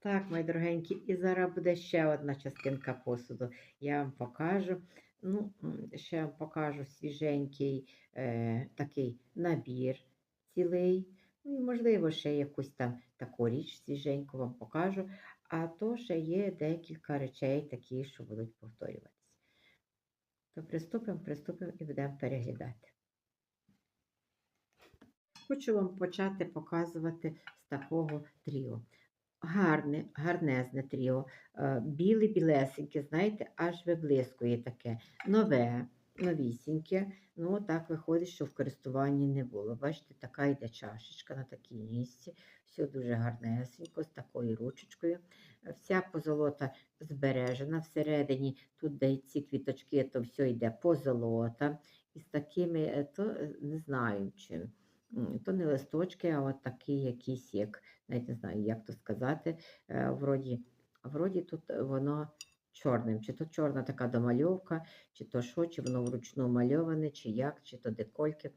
Так, мої дорогенькі, і зараз буде ще одна частинка посуду. Я вам покажу. Ну, ще вам покажу свіженький е, такий набір цілий. Ну, і, можливо, ще якусь там таку річ свіженьку вам покажу. А то ще є декілька речей такі, що будуть повторюватися. То приступимо, приступимо і будемо переглядати. Хочу вам почати показувати з такого тріо. Гарне, гарнезне тріо. Е, Біле, білесеньке, знаєте, аж виблискує таке. Нове, новісіньке. Ну, так виходить, що в користуванні не було. Бачите, така йде чашечка на такій місці. Все дуже гарнесенько, з такою ручечкою. Вся позолота збережена всередині. Тут, де ці квіточки, то все йде позолота. І з такими, е, то е, не знаю чим. То не листочки, а от такі якісь, як, навіть не знаю, як то сказати. е, Вроді, вроді тут воно чорним, чи то чорна така домальовка, чи то що, чи воно вручну мальоване, чи як, чи то декольки.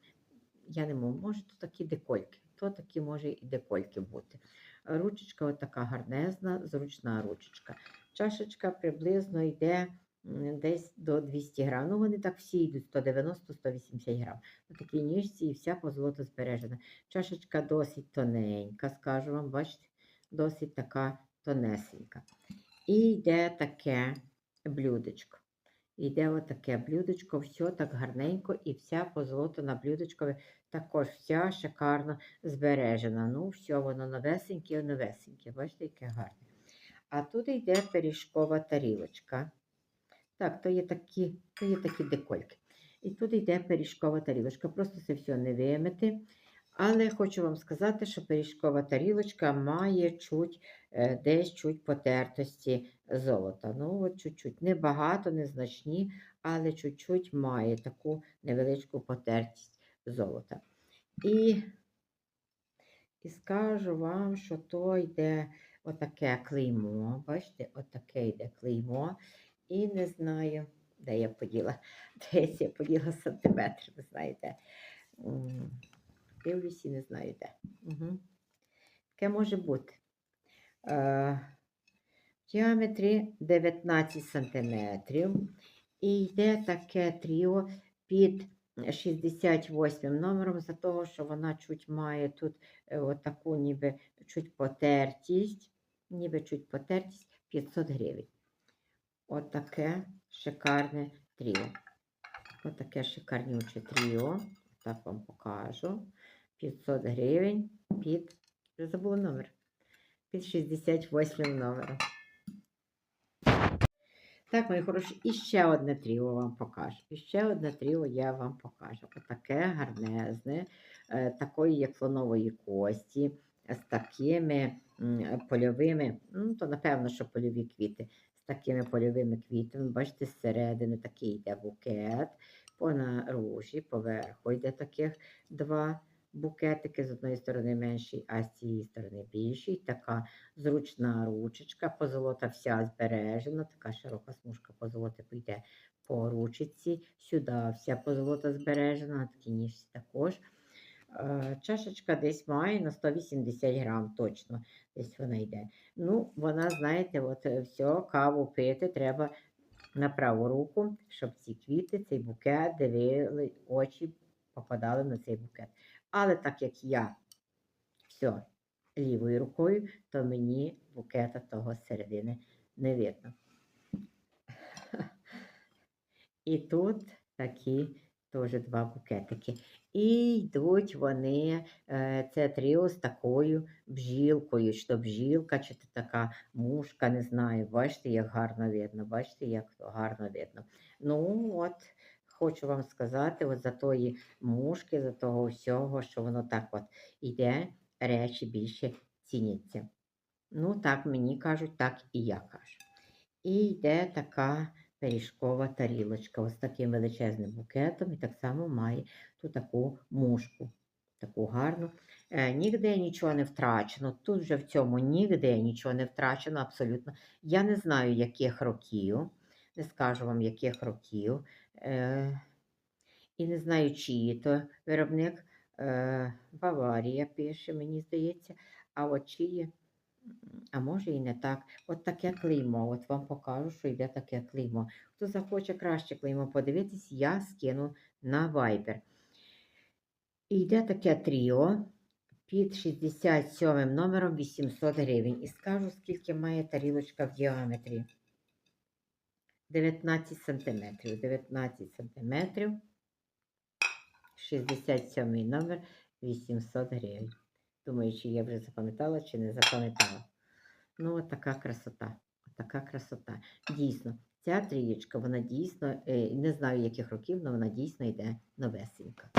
Я не можу, може, то такі декольки, то такі може і декольки бути. Ручечка от така гарнезна, зручна ручечка. Чашечка приблизно йде десь до 200 грам. Ну, вони так всі йдуть 190-180 грам. На такій ніжці і вся позолота збережена. Чашечка досить тоненька, скажу вам, бачите, досить така тонесенька. І йде таке блюдечко. Йде отаке блюдечко, все так гарненько, і вся позолота на блюдечкові також вся шикарно збережена. Ну, все, воно новесеньке, новесеньке. Бачите, яке гарне. А тут йде пиріжкова тарілочка. Так, то є такі, то є такі декольки. І тут йде пиріжкова тарілочка. Просто це все не вимити. Але хочу вам сказати, що пиріжкова тарілочка має чуть, е, десь чуть потертості золота. Ну, от чуть-чуть. Небагато, незначні, але чуть-чуть має таку невеличку потертість золота. І, і скажу вам, що то йде отаке клеймо. Бачите, отаке йде клеймо. І не знаю, де я поділа. Десь я поділа сантиметр, ви знаєте. Дивлюсь і не знаю де. Угу. Таке може бути. Е, в діаметрі 19 сантиметрів. І йде таке тріо під 68 номером, за того, що вона чуть має тут е, отаку ніби чуть потертість, ніби чуть потертість 500 гривень. Отаке шикарне тріо. Отаке шикарнюче тріо. Так вам покажу. 500 гривень під. Вже забула номер. Під 68 номером. Так, мої хороші, і ще одне тріо вам покажу. І ще одне тріо я вам покажу. Отаке гарнезне, е, такої, як слонової кості, з такими польовими, ну, то напевно, що польові квіти, такими польовими квітами. Бачите, зсередини такий йде букет, по наружі, поверху йде таких два букетики. З одної сторони менший, а з цієї сторони більший. Така зручна ручечка, позолота вся збережена, така широка смужка позолоти піде по ручці. Сюди вся позолота збережена, на ніжці також. Е, Чашечка десь має на 180 грам, точно десь вона йде. Ну, вона, знаєте, от е, все, каву пити треба на праву руку, щоб ці квіти, цей букет дивили, очі попадали на цей букет. Але так як я все лівою рукою, то мені букета того середини не видно. І тут такі теж два букетики. І йдуть вони, е, це тріо з такою бжілкою, то бжілка, чи то така мушка, не знаю. Бачите, як гарно видно, бачите, як гарно видно. Ну, от, хочу вам сказати, от за тої мушки, за того всього, що воно так от іде, речі більше ціняться. Ну, так мені кажуть, так і я кажу. І йде така пиріжкова тарілочка ось таким величезним букетом, і так само має ту таку мушку, таку гарну. Е, ніде нічого не втрачено. Тут вже в цьому ніде нічого не втрачено абсолютно. Я не знаю, яких років, не скажу вам, яких років. Е, і не знаю, чиї то виробник. Е, Баварія пише, мені здається, а от чиї А може і не так. От таке клеймо. От вам покажу, що йде таке клеймо. Хто захоче краще клеймо подивитись, я скину на Viber. І йде таке тріо під 67 номером 800 гривень. І скажу, скільки має тарілочка в діаметрі. 19 сантиметрів. 19 сантиметрів. 67 номер 800 гривень. Думаю, чи я вже запам'ятала, чи не запам'ятала. Ну, от така красота. От така красота. Дійсно, ця трієчка, вона дійсно, е, не знаю яких років, але вона дійсно йде новесенька.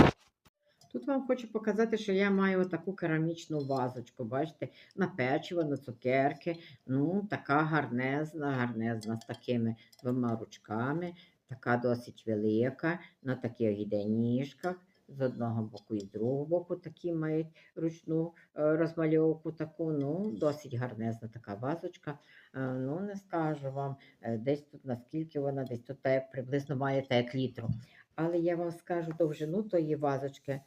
Тут вам хочу показати, що я маю таку керамічну вазочку, бачите, на печиво, на цукерки. Ну, така гарнезна, гарнезна, з такими двома ручками, така досить велика, на таких ніжках. З одного боку і з другого боку такі мають ручну е, розмальовку таку. Ну, досить гарнезна така вазочка. Е, Ну, не скажу вам, е, десь тут наскільки вона, десь тут так, приблизно має так як літру. Але я вам скажу довжину тої вазочки.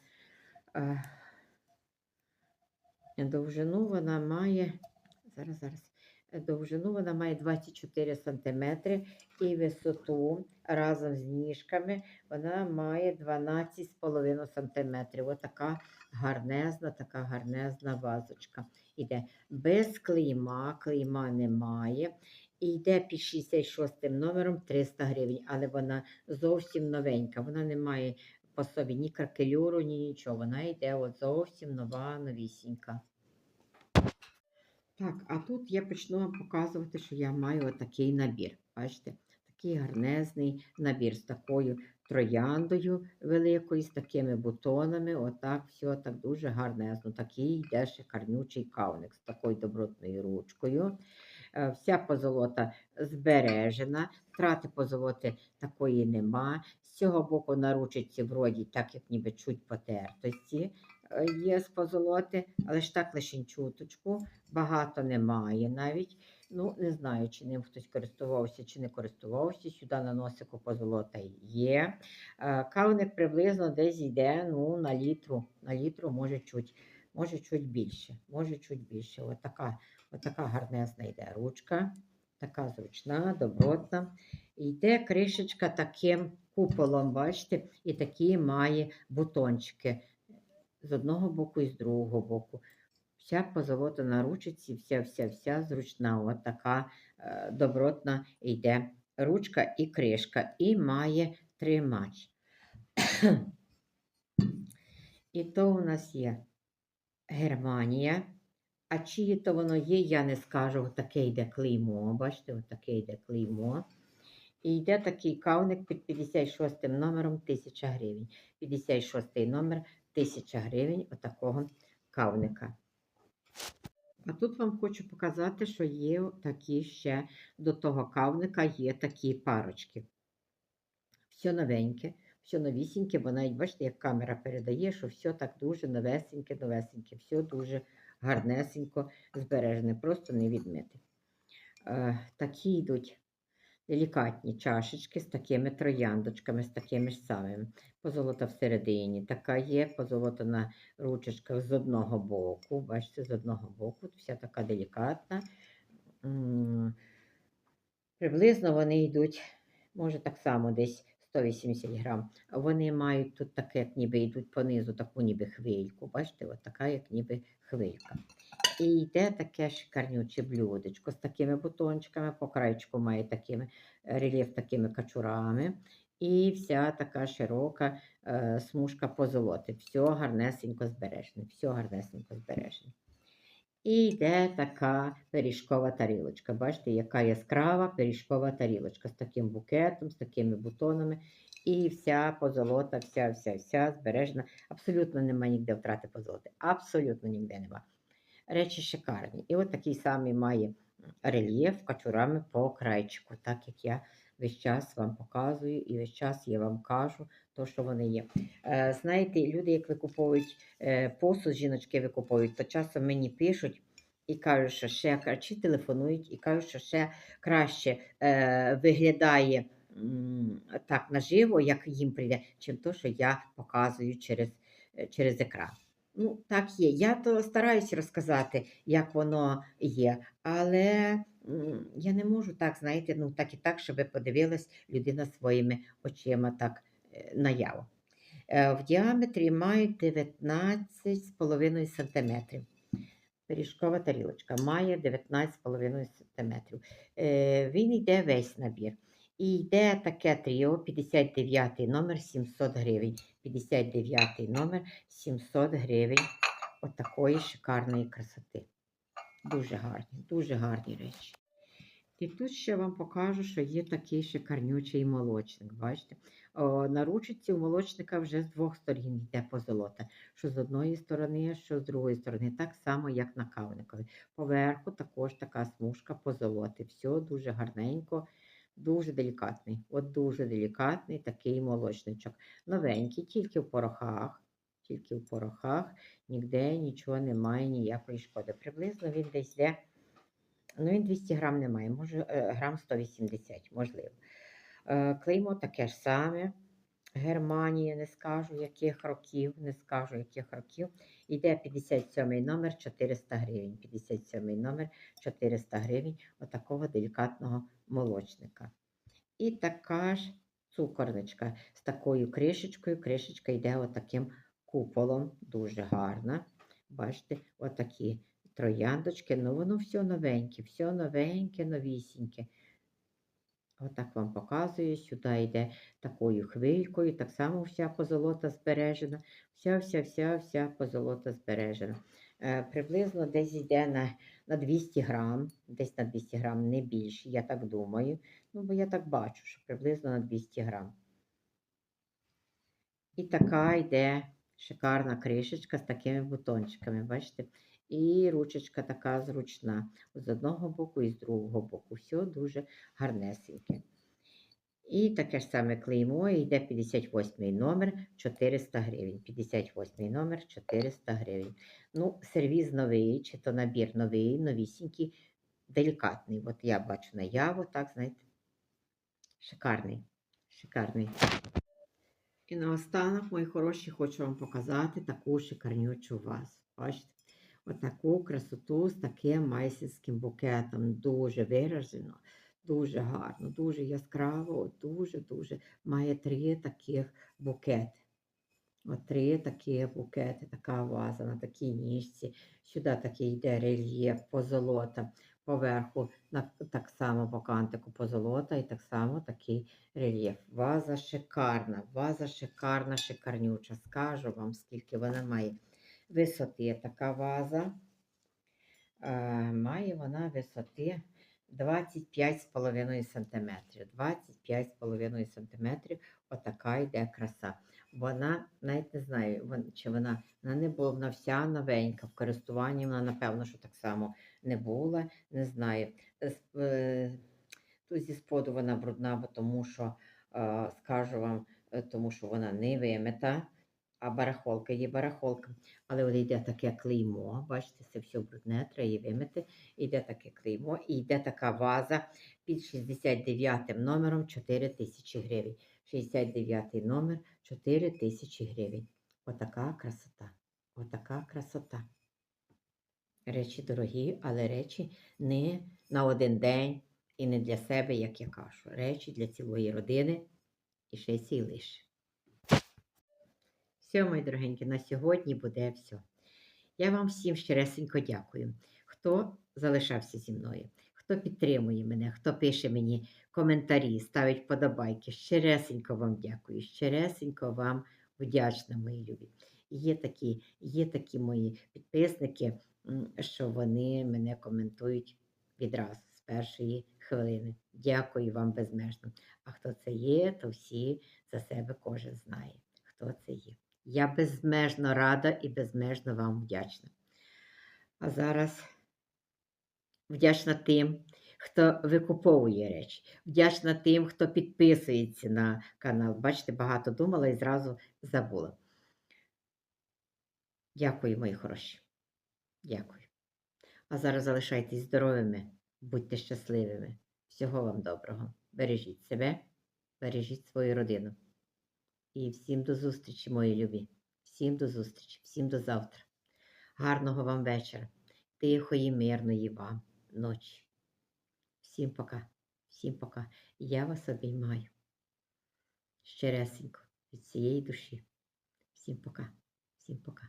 Довжину вона має. Зараз, зараз. Довжину вона має 24 см і висоту разом з ніжками вона має 12,5 см. Отака гарнезна, така гарнезна вазочка. Іде без клейма, клейма немає. І йде під 66 номером 300 гривень, але вона зовсім новенька. Вона не має по собі ні кракелюру, ні нічого. Вона йде от зовсім нова, новісінька. Так, а тут я почну вам показувати, що я маю отакий набір. Бачите, такий гарнезний набір з такою трояндою великою, з такими бутонами. Отак, все так дуже гарнезно. Такий йде шикарнючий кавник з такою добротною ручкою. Е, Вся позолота збережена, втрати позолоти такої нема. З цього боку на ручці вроді так, як ніби чуть потертості е, є з позолоти, але ж так лише чуточку, багато немає навіть. Ну, не знаю, чи ним хтось користувався, чи не користувався. Сюди на носику позолота є. Е, Кавник приблизно десь йде ну, на літру, на літру, може чуть, може чуть більше. Може чуть більше. Отака, отака гарнезна йде ручка, така зручна, добротна. Йде кришечка таким куполом, бачите, і такі має бутончики з одного боку і з другого боку. Вся позолота на ручці, вся, вся, вся зручна. От така е, добротна йде ручка і кришка, і має тримач. і то у нас є Германія. А чиє то воно є, я не скажу. Таке йде клеймо. Бачите, отаке йде клеймо. І йде такий кавник під 56 номером 1000 гривень. 56 номер 1000 гривень отакого кавника. А тут вам хочу показати, що є такі ще до того кавника є такі парочки. Все новеньке, все новісіньке, бо навіть бачите, як камера передає, що все так дуже новесеньке, новесеньке, все дуже гарнесенько збережене, просто не відмити. Е, такі йдуть делікатні чашечки з такими трояндочками, з такими ж самими. Позолота всередині така є, позолота на ручечках з одного боку. Бачите, з одного боку, вся така делікатна. Приблизно вони йдуть, може так само десь 180 грам. Вони мають тут таке, як ніби йдуть понизу, таку ніби хвильку. Бачите, от така, як ніби хвилька. І йде таке шикарнюче блюдечко з такими бутончиками, по краєчку має такими е, рельєф такими качурами. І вся така широка е, смужка позолоти. Все гарнесенько збережене, все гарнесенько збережене. І йде така пиріжкова тарілочка. Бачите, яка яскрава пиріжкова тарілочка з таким букетом, з такими бутонами. І вся позолота, вся, вся, вся збережена. Абсолютно немає ніде втрати позолоти. Абсолютно ніде нема. Речі шикарні. І от такий самий має рельєф качурами по крайчику, так як я весь час вам показую і весь час я вам кажу, то, що вони є. Е, знаєте, люди, як викуповують е, посуд, жіночки викуповують, то часом мені пишуть і кажуть, що ще кра- чи телефонують, і кажуть, що ще краще е, виглядає так наживо, як їм прийде, чим то, що я показую через, е, через екран. Ну, так є. Я то стараюсь розказати, як воно є, але я не можу так, знаєте, ну так і так, щоб подивилась людина своїми очима так е, наяву. Е, В діаметрі мають 19,5 см. Пиріжкова тарілочка має 19,5 см. Е, Він йде весь набір. І йде таке тріо, 59 номер 700 гривень. 59 номер 700 гривень. Отакої шикарної красоти. Дуже гарні, дуже гарні речі. І тут ще вам покажу, що є такий шикарнючий молочник. Бачите? О, на ручці у молочника вже з двох сторін йде позолота. Що з одної сторони, що з другої сторони. Так само, як на кавникові. Поверху також така смужка позолоти. Все дуже гарненько, дуже делікатний. От дуже делікатний такий молочничок. Новенький, тільки в порохах. Тільки в порохах, ніде нічого немає, ніякої шкоди. Приблизно він десь йде. Ну, він 200 грам немає, може е, грам 180, можливо. Е, Клеймо таке ж саме. Германія, не скажу яких років, не скажу яких років. Іде 57 номер 400 гривень. 57 номер 400 гривень отакого делікатного молочника. І така ж цукорничка з такою кришечкою. Кришечка йде отаким куполом, дуже гарна. Бачите, отакі трояндочки. Ну, воно все новеньке, все новеньке, новісіньке. Отак вам показую. Сюди йде такою хвилькою. Так само вся позолота збережена. Вся, вся, вся, вся позолота збережена. Е, приблизно десь йде на, на 200 грам, десь на 200 грам, не більше, я так думаю. Ну, бо я так бачу, що приблизно на 200 грам. І така йде шикарна кришечка з такими бутончиками, бачите? І ручечка така зручна. З одного боку і з другого боку. Все дуже гарнесеньке. І таке ж саме клеймо, йде 58 номер 400 гривень. 58 номер 400 гривень. Ну, сервіз новий, чи то набір новий, новісінький, делікатний. От я бачу наяву, так, знаєте, шикарний. Шикарний. І наостанок, мої хороші, хочу вам показати таку шикарнючу вазу. Бачите? Отаку красоту з таким майстерським букетом. Дуже виражено, дуже гарно, дуже яскраво, дуже-дуже має три таких букети. От три такі букети, така ваза на такій ніжці. Сюди такий йде рельєф, позолота. Поверху на, так само по кантику позолота і так само такий рельєф. Ваза шикарна, ваза шикарна, шикарнюча. Скажу вам, скільки вона має висоти. Така ваза. Е, має вона висоти 25,5 см. 25,5 см. Отака йде краса. Вона, навіть не знаю, чи вона, вона не була, вона вся новенька. В користуванні вона, напевно, що так само не була. Не знаю. Е, Тут зі споду вона брудна, тому що, е, скажу вам, е, тому що вона не вимита, а барахолка є барахолка. Але от йде таке клеймо, бачите, це все брудне, треба вимити. Йде таке клеймо, і йде така ваза під 69 номером 4 тисячі гривень. 69 номер 4 тисячі гривень. Отака красота. Отака красота. Речі дорогі, але речі не на один день і не для себе, як я кажу. Речі для цілої родини і ще сі лише. Все, мої дорогенькі, на сьогодні буде все. Я вам всім щиресенько дякую, хто залишався зі мною, хто підтримує мене, хто пише мені коментарі, ставить подобайки. Щиресенько вам дякую, щиресенько вам вдячна, мої любі. Є такі, є такі мої підписники, що вони мене коментують відразу з першої хвилини. Дякую вам безмежно. А хто це є, то всі за себе кожен знає, хто це є. Я безмежно рада і безмежно вам вдячна. А зараз вдячна тим, хто викуповує речі, вдячна тим, хто підписується на канал. Бачите, багато думала і зразу забула. Дякую, мої хороші. Дякую. А зараз залишайтесь здоровими, будьте щасливими. Всього вам доброго. Бережіть себе, бережіть свою родину. І всім до зустрічі, мої любі. Всім до зустрічі, всім до завтра. Гарного вам вечора. Тихої, мирної вам ночі. Всім пока. Всім пока. Я вас обіймаю. Щересенько від цієї душі. Всім пока. Всім пока.